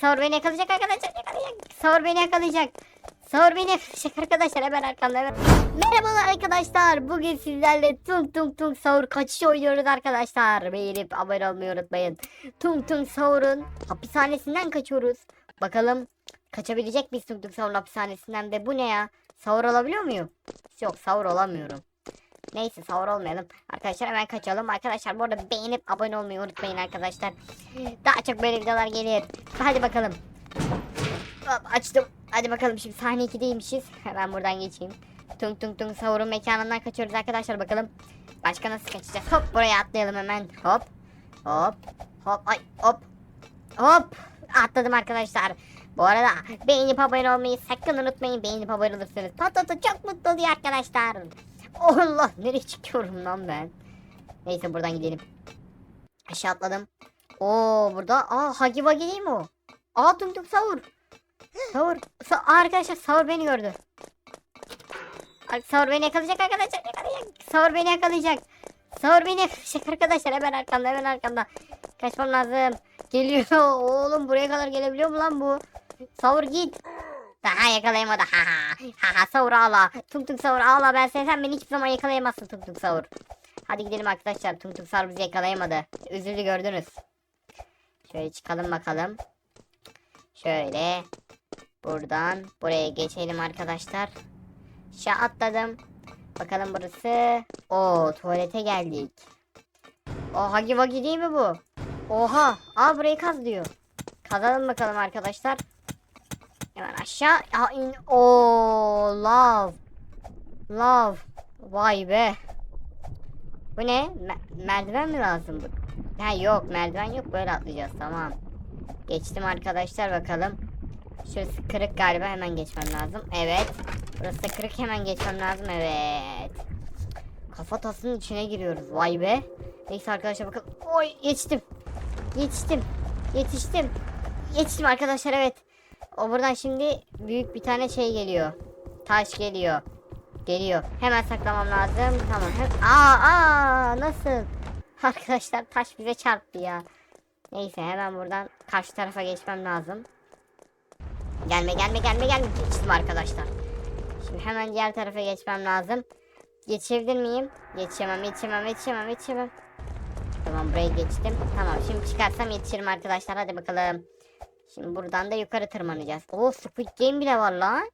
Sahur beni yakalayacak arkadaşlar yakalayacak. Sahur beni yakalayacak. Sahur beni yakalayacak arkadaşlar hemen arkamda hemen. Merhabalar arkadaşlar. Bugün sizlerle tung tung tung sahur kaçış oynuyoruz arkadaşlar. Beğenip abone olmayı unutmayın. Tung tung sahurun hapishanesinden kaçıyoruz. Bakalım kaçabilecek miyiz tung tung sahurun hapishanesinden ve bu ne ya? Sahur olabiliyor muyum? Yok sahur olamıyorum. Neyse sahur olmayalım. Arkadaşlar hemen kaçalım. Arkadaşlar bu arada beğenip abone olmayı unutmayın arkadaşlar. Daha çok böyle videolar gelir. Hadi bakalım. Hop, açtım. Hadi bakalım şimdi sahne 2'deymişiz. Hemen buradan geçeyim. Tung tung tung sahurun mekanından kaçıyoruz arkadaşlar bakalım. Başka nasıl kaçacağız? Hop buraya atlayalım hemen. Hop. Hop. Hop. Ay hop. Hop. Atladım arkadaşlar. Bu arada beğenip abone olmayı sakın unutmayın. Beğenip abone olursanız Patato çok mutlu oluyor arkadaşlar. Allah nereye çıkıyorum lan ben. Neyse buradan gidelim. Aşağı atladım. Oo burada aa Hagi Vagi değil mi o? Aa tum tum savur. Savur. Sa arkadaşlar savur beni gördü. Savur beni yakalayacak arkadaşlar yakalayacak. Savur beni yakalayacak. Savur beni yakalayacak arkadaşlar hemen arkamda hemen arkamda. Kaçmam lazım. Geliyor oğlum buraya kadar gelebiliyor mu lan bu? Savur git. Daha yakalayamadı. Ha ha. Ha ha savur ağla. Tung tung savur ağla ben seni sen beni hiçbir zaman yakalayamazsın tung tung savur. Hadi gidelim arkadaşlar. Tung tung savur bizi yakalayamadı. Üzüldü gördünüz. Şöyle çıkalım bakalım. Şöyle. Buradan buraya geçelim arkadaşlar. Şa atladım. Bakalım burası. O tuvalete geldik. O hagi vagi değil mi bu? Oha. Aa burayı kaz diyor. Kazalım bakalım arkadaşlar. Hemen aşağı. Aa, in. Oo love. Love. Vay be. Bu ne? Me- merdiven mi lazım bu? Ha yok merdiven yok böyle atlayacağız tamam. Geçtim arkadaşlar bakalım. Şurası kırık galiba hemen geçmem lazım. Evet. Burası kırık hemen geçmem lazım. Evet. Kafa tasının içine giriyoruz. Vay be. Neyse arkadaşlar bakalım. Oy geçtim. Yetiştim. Yetiştim. Yetiştim arkadaşlar evet. O buradan şimdi büyük bir tane şey geliyor. Taş geliyor. Geliyor. Hemen saklamam lazım. Tamam. Aa, aa nasıl? Arkadaşlar taş bize çarptı ya. Neyse hemen buradan karşı tarafa geçmem lazım. Gelme gelme gelme gelme. Geçtim arkadaşlar. Şimdi hemen diğer tarafa geçmem lazım. Geçebilir miyim? Geçemem yetişemem yetişemem yetişemem. Tamam buraya geçtim. Tamam şimdi çıkarsam yetişirim arkadaşlar. Hadi bakalım. Şimdi buradan da yukarı tırmanacağız. Oo Squid Game bile var lan.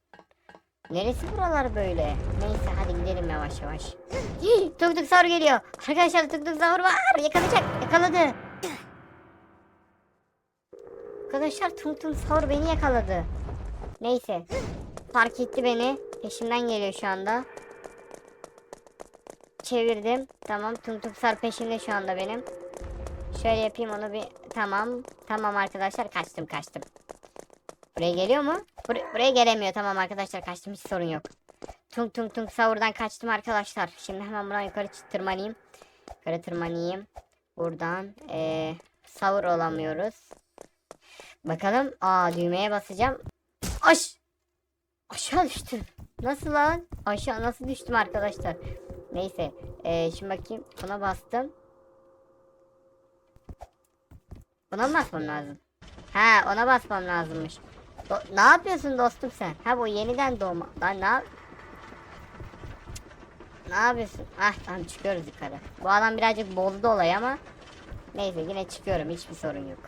Neresi buralar böyle? Neyse hadi gidelim yavaş yavaş. Tuk tuk sahur geliyor. Arkadaşlar tuk tuk sahur var. Yakalayacak. Yakaladı. Arkadaşlar tuk tuk sahur beni yakaladı. Neyse. Fark etti beni. Peşimden geliyor şu anda. Çevirdim. Tamam tuk tuk sahur peşimde şu anda benim. Şöyle yapayım onu bir. Tamam. Tamam arkadaşlar kaçtım kaçtım. Buraya geliyor mu? Bur- buraya gelemiyor. Tamam arkadaşlar kaçtım hiç sorun yok. Tung tung tung savurdan kaçtım arkadaşlar. Şimdi hemen buradan yukarı tırmanayım. Yukarı tırmanayım. Buradan eee savur olamıyoruz. Bakalım. Aa düğmeye basacağım. Aş! Aşağı düştüm. Nasıl lan? Aşağı nasıl düştüm arkadaşlar? Neyse. Eee şimdi bakayım. Buna bastım. Buna mı basmam lazım? Ha ona basmam lazımmış. Do- ne yapıyorsun dostum sen? Ha bu yeniden doğma. Lan ne yap- Ne yapıyorsun? Ah tamam çıkıyoruz yukarı. Bu adam birazcık bozdu olay ama neyse yine çıkıyorum hiçbir sorun yok.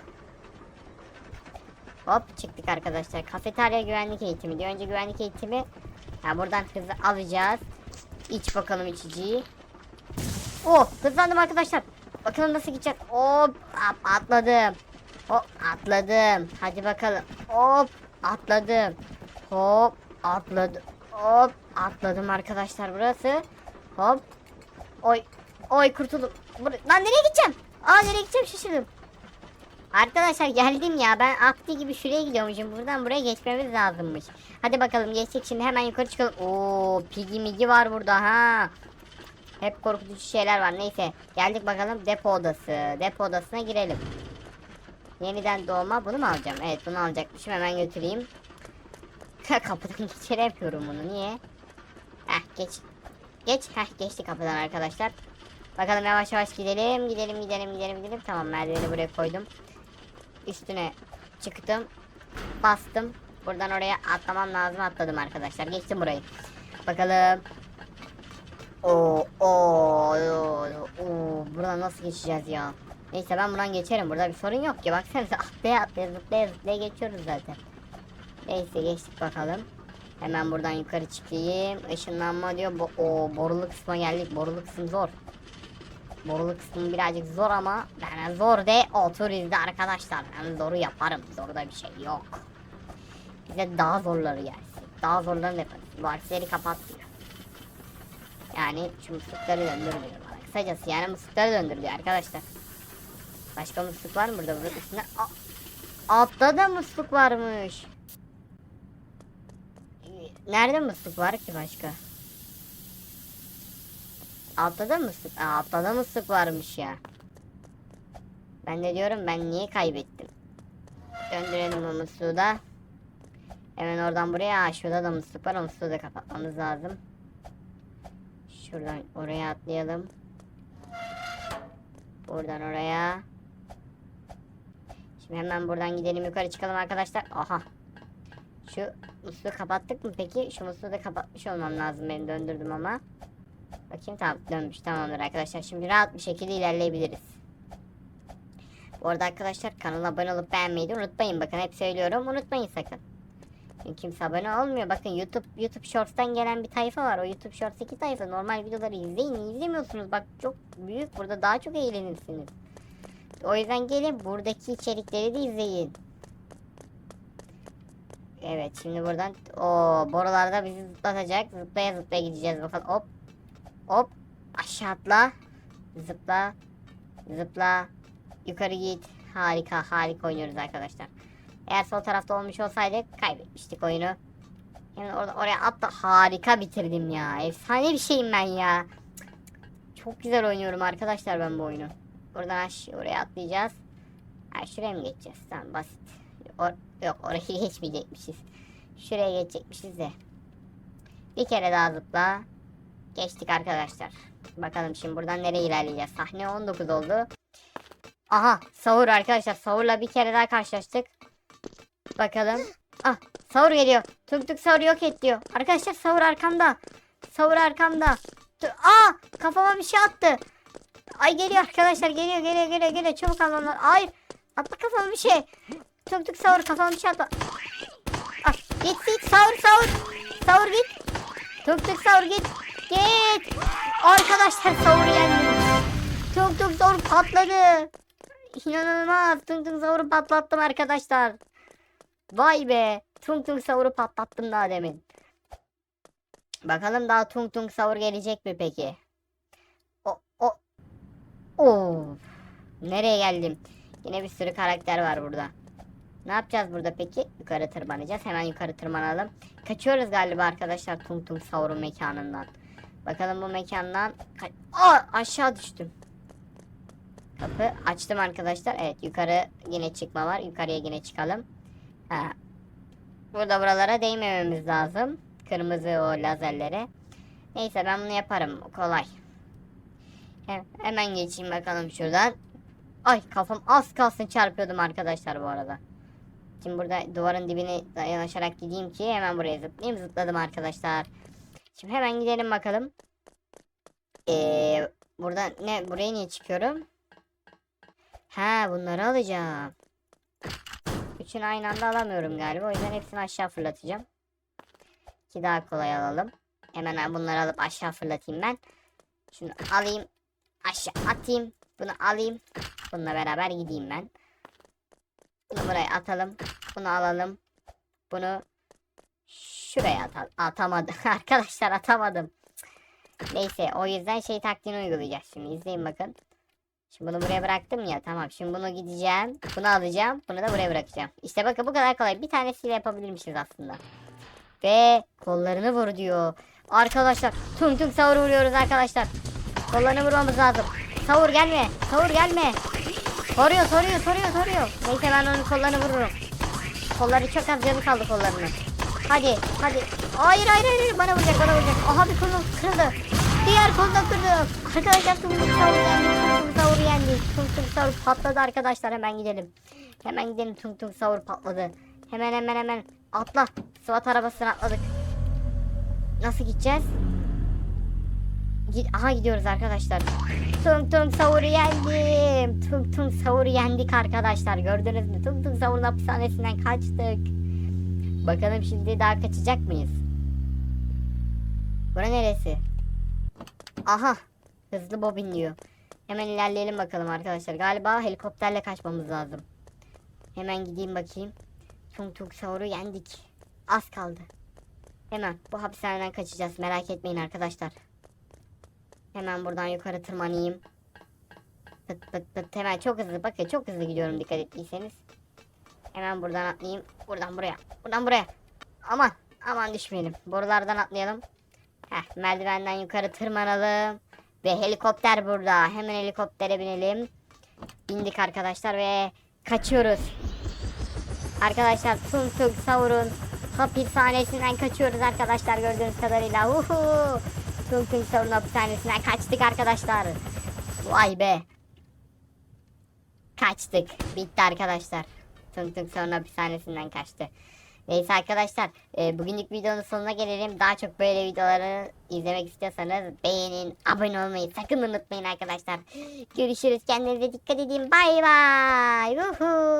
Hop çıktık arkadaşlar. Kafeterya güvenlik eğitimi diyor. Önce güvenlik eğitimi. Ha buradan hızlı alacağız. İç bakalım içiciyi. Oh hızlandım arkadaşlar. Bakalım nasıl gidecek. Hop hop, atladım. Hop atladım. Hadi bakalım. Hop atladım. Hop atladım. Hop atladım arkadaşlar burası. Hop. Oy. Oy kurtuldum. Bur Lan nereye gideceğim? Aa nereye gideceğim şaşırdım. Arkadaşlar geldim ya ben akti gibi şuraya gidiyormuşum. Buradan buraya geçmemiz lazımmış. Hadi bakalım geçtik şimdi hemen yukarı çıkalım. Oo pigi migi var burada ha. Hep korkutucu şeyler var. Neyse geldik bakalım depo odası. Depo odasına girelim. Yeniden doğma bunu mu alacağım? Evet bunu alacakmışım hemen götüreyim. Kapıdan geçiremiyorum bunu niye? Heh geç. Geç. Heh geçti kapıdan arkadaşlar. Bakalım yavaş yavaş gidelim. Gidelim gidelim gidelim gidelim. Tamam merdiveni buraya koydum. Üstüne çıktım. bastım. Buradan oraya atlamam lazım. Atladım arkadaşlar. Geçtim burayı. Bakalım. Oo, oo, oo, oo. Buradan nasıl geçeceğiz ya? Neyse ben buradan geçerim. Burada bir sorun yok ki. Baksanıza atlaya atlaya zıplaya zıplaya geçiyoruz zaten. Neyse geçtik bakalım. Hemen buradan yukarı çıkayım. Işınlanma diyor. Bo o borulu kısma geldik. Borulu kısım zor. Borulu kısmı birazcık zor ama ben zor de otur izle arkadaşlar. Ben zoru yaparım. Zorda bir şey yok. Bize daha zorları gelsin. Daha zorlarını yaparız. Bu aksileri kapat diyor. Yani şu muslukları döndür diyor bana. Kısacası yani muslukları döndür diyor arkadaşlar. Başka musluk var mı burada? Burada üstünde... A- Altta da musluk varmış. Nerede musluk var ki başka? Altta da musluk. Altta da musluk varmış ya. Ben de diyorum ben niye kaybettim? Döndürelim o musluğu da. Hemen oradan buraya. Aa, şurada da musluk var. O musluğu da kapatmamız lazım. Şuradan oraya atlayalım. Buradan oraya. Şimdi hemen buradan gidelim yukarı çıkalım arkadaşlar. Aha. Şu musluğu kapattık mı peki? Şu musluğu da kapatmış olmam lazım. Ben döndürdüm ama. Bakayım tamam dönmüş tamamdır arkadaşlar. Şimdi rahat bir şekilde ilerleyebiliriz. Bu arada arkadaşlar kanala abone olup beğenmeyi de unutmayın. Bakın hep söylüyorum unutmayın sakın. Çünkü kimse abone olmuyor. Bakın YouTube YouTube Shorts'tan gelen bir tayfa var. O YouTube Shorts'taki tayfa. Normal videoları izleyin. izlemiyorsunuz. Bak çok büyük. Burada daha çok eğlenirsiniz. O yüzden gelin buradaki içerikleri de izleyin. Evet şimdi buradan o borularda bizi zıplatacak. Zıplaya zıplaya gideceğiz bakalım. Hop. Hop. Aşağı atla. Zıpla. Zıpla. Yukarı git. Harika harika oynuyoruz arkadaşlar. Eğer sol tarafta olmuş olsaydık kaybetmiştik oyunu. Yani orada oraya atla harika bitirdim ya. Efsane bir şeyim ben ya. Çok güzel oynuyorum arkadaşlar ben bu oyunu. Buradan aş oraya atlayacağız. Ha, şuraya mı geçeceğiz? Tamam basit. Or- yok orayı geçmeyecekmişiz. Şuraya geçecekmişiz de. Bir kere daha zıpla. Geçtik arkadaşlar. Bakalım şimdi buradan nereye ilerleyeceğiz? Sahne 19 oldu. Aha sahur arkadaşlar. Sahurla bir kere daha karşılaştık. Bakalım. Ah sahur geliyor. Tuk tuk sahur yok et diyor. Arkadaşlar sahur arkamda. Sahur arkamda. Tu- Aa kafama bir şey attı. Ay geliyor arkadaşlar geliyor geliyor geliyor geliyor. Çabuk almam lazım. Hayır. Atla kafama bir şey. Tuk tuk sahur kafama bir şey atla. Ah, git git sahur sahur. Sahur git. Tuk tuk sahur git. Git. Arkadaşlar sahur yendim. Tuk tuk sahur patladı. İnanılmaz. Tuk tuk sahuru patlattım arkadaşlar. Vay be. Tung tung savuru patlattım daha demin. Bakalım daha tung tung savur gelecek mi peki? O o Oo. Nereye geldim? Yine bir sürü karakter var burada. Ne yapacağız burada peki? Yukarı tırmanacağız. Hemen yukarı tırmanalım. Kaçıyoruz galiba arkadaşlar tung tung savurun mekanından. Bakalım bu mekandan ka- Aa, aşağı düştüm. Kapı açtım arkadaşlar. Evet yukarı yine çıkma var. Yukarıya yine çıkalım. Ha. Burada buralara değmememiz lazım. Kırmızı o lazerlere. Neyse ben bunu yaparım. Kolay. He- hemen geçeyim bakalım şuradan. Ay kafam az kalsın çarpıyordum arkadaşlar bu arada. Şimdi burada duvarın dibine yanaşarak gideyim ki hemen buraya zıplayayım. Zıpladım arkadaşlar. Şimdi hemen gidelim bakalım. Ee, burada ne buraya niye çıkıyorum? Ha bunları alacağım. Üçünü aynı anda alamıyorum galiba. O yüzden hepsini aşağı fırlatacağım. Ki daha kolay alalım. Hemen bunları alıp aşağı fırlatayım ben. Şunu alayım. Aşağı atayım. Bunu alayım. Bununla beraber gideyim ben. Bunu buraya atalım. Bunu alalım. Bunu şuraya atalım. Atamadım. Arkadaşlar atamadım. Neyse o yüzden şey taktiğini uygulayacağız. Şimdi izleyin bakın. Şimdi bunu buraya bıraktım ya tamam. Şimdi bunu gideceğim. Bunu alacağım. Bunu da buraya bırakacağım. İşte bakın bu kadar kolay. Bir tanesiyle yapabilirmişiz aslında. Ve kollarını vur diyor. Arkadaşlar tung tung savur vuruyoruz arkadaşlar. Kollarını vurmamız lazım. Savur gelme. Savur gelme. Soruyor soruyor soruyor soruyor. Neyse ben onun kollarını vururum. Kolları çok az canı kaldı kollarının. Hadi hadi. Hayır hayır hayır bana vuracak bana vuracak. Aha bir kolum kırıldı. Diğer kolum da kırdı. Arkadaşlar tung tung savur yendi. Tung tung savur yendi. Tung tung savur patladı arkadaşlar hemen gidelim. Hemen gidelim tung tung savur patladı. Hemen hemen hemen. Atla. SWAT arabasına atladık. Nasıl gideceğiz? Git Aha gidiyoruz arkadaşlar. Tung tung savuru yendim. Tung tung savuru yendik arkadaşlar. Gördünüz mü? Tung tung savurun hapishanesinden kaçtık. Bakalım şimdi daha kaçacak mıyız? Bura neresi? Aha. Hızlı bobin diyor. Hemen ilerleyelim bakalım arkadaşlar. Galiba helikopterle kaçmamız lazım. Hemen gideyim bakayım. Tung tung savuru yendik. Az kaldı. Hemen bu hapishaneden kaçacağız. Merak etmeyin arkadaşlar. Hemen buradan yukarı tırmanayım. Tıt tıt tıt. Hemen çok hızlı. Bakın çok hızlı gidiyorum dikkat ettiyseniz. Hemen buradan atlayayım. Buradan buraya. Buradan buraya. Aman. Aman düşmeyelim. Borulardan atlayalım. Heh, merdivenden yukarı tırmanalım. Ve helikopter burada. Hemen helikoptere binelim. Bindik arkadaşlar ve kaçıyoruz. Arkadaşlar Tung Tung Savur'un hapishanesinden kaçıyoruz arkadaşlar gördüğünüz kadarıyla. Uhu. Tung Tung Savur'un hapishanesinden kaçtık arkadaşlar. Vay be. Kaçtık. Bitti arkadaşlar. Tung Tung Savur'un hapishanesinden kaçtı. Neyse arkadaşlar e, bugünlük videonun sonuna gelelim. Daha çok böyle videoları izlemek istiyorsanız beğenin, abone olmayı sakın unutmayın arkadaşlar. Görüşürüz. Kendinize dikkat edin. Bay bay. Uhu.